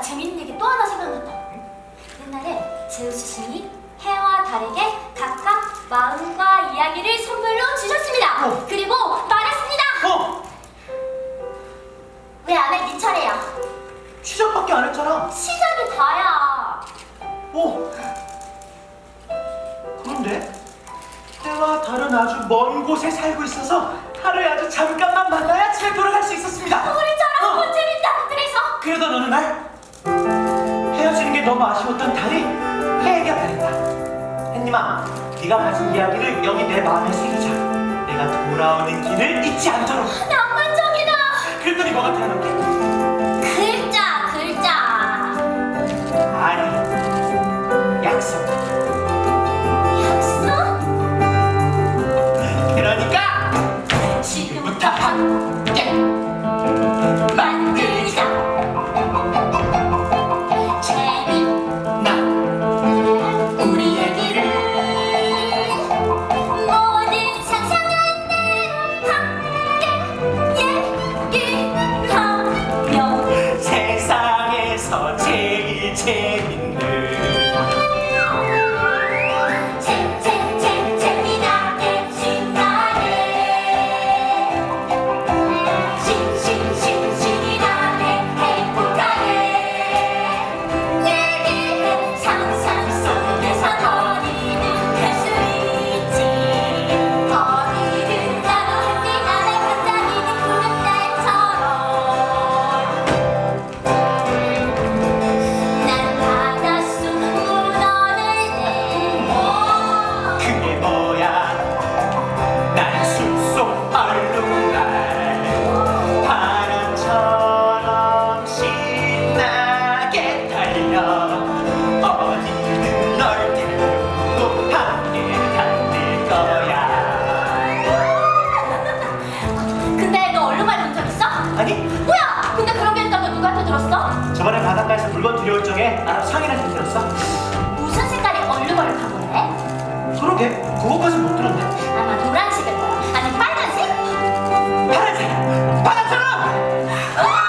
재밌는 얘기 또 하나 생각났다. 옛날에 제우스 신이 해와 달에게 각각 마음과 이야기를 선물로 주셨습니다. 어. 그리고 말했습니다. 어! 왜 안 해? 네 차례야. 시작밖에 안 했잖아. 시작이 다야. 어? 그런데 때와 다른 아주 먼 곳에 살고 있어서 하루에 아주 잠깐만 만나야 집에 돌아갈 수 있었습니다. 우리처럼 어. 어. 재밌다. 그래서 그러던 어느 날 너무 아쉬웠던 달이 해에게 말했다. 햇님아, 네가 가진 이야기를 여기 내 마음에 새기자. 내가 돌아오는 길을 잊지 않도록. 낭만적이다. 그랬더니 뭐가 태어났게? 세상에서 제일 재밌는 저번에 바닷가에서 물건 들여올 적에 나랑 상의를 좀 들었어? 무슨 색깔이 얼룩얼룩한 건데? 그러게 그거까진 못 들었네 아마 노란색일 거야. 아니 빨간색? 파란색! 파란색! 으아!